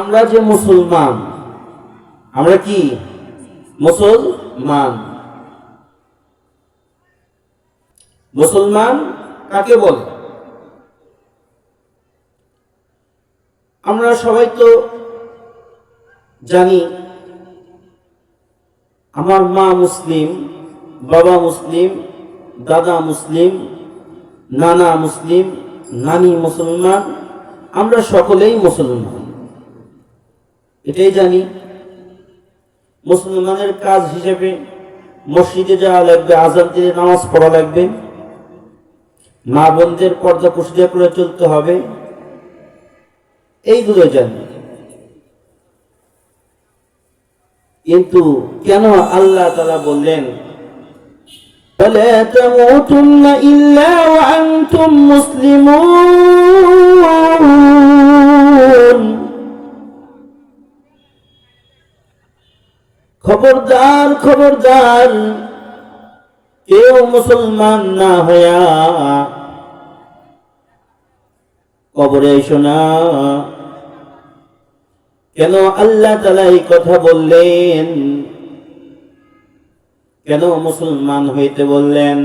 আমরা যে মুসলমান, আমরা কি? মুসলমান। মুসলমান কাকে বলে? আমরা সবাই তো জানি, আমার মা মুসলিম, বাবা মুসলিম, দাদা মুসলিম, নানা মুসলিম, নানি মুসলমান, আমরা সকলেই মুসলমান। এটাই জানি মুসলমানের কাজ হিসেবে মসজিদে যাওয়া লাগবে আজান দিয়ে নামাজ পড়া লাগবে মা বোনদের পর্দা পুষিদা করে চলতে হবে এইগুলো জানি কিন্তু কেন আল্লাহ তালা বললেন فلا تموتن إلا وأنتم مسلمون খবরদার খবরদার, কেউ মুসলমান না হইয়া কবরে শোনা কেন আল্লাহ তালা এই কথা বললেন? কেন মুসলমান হইতে বললেন?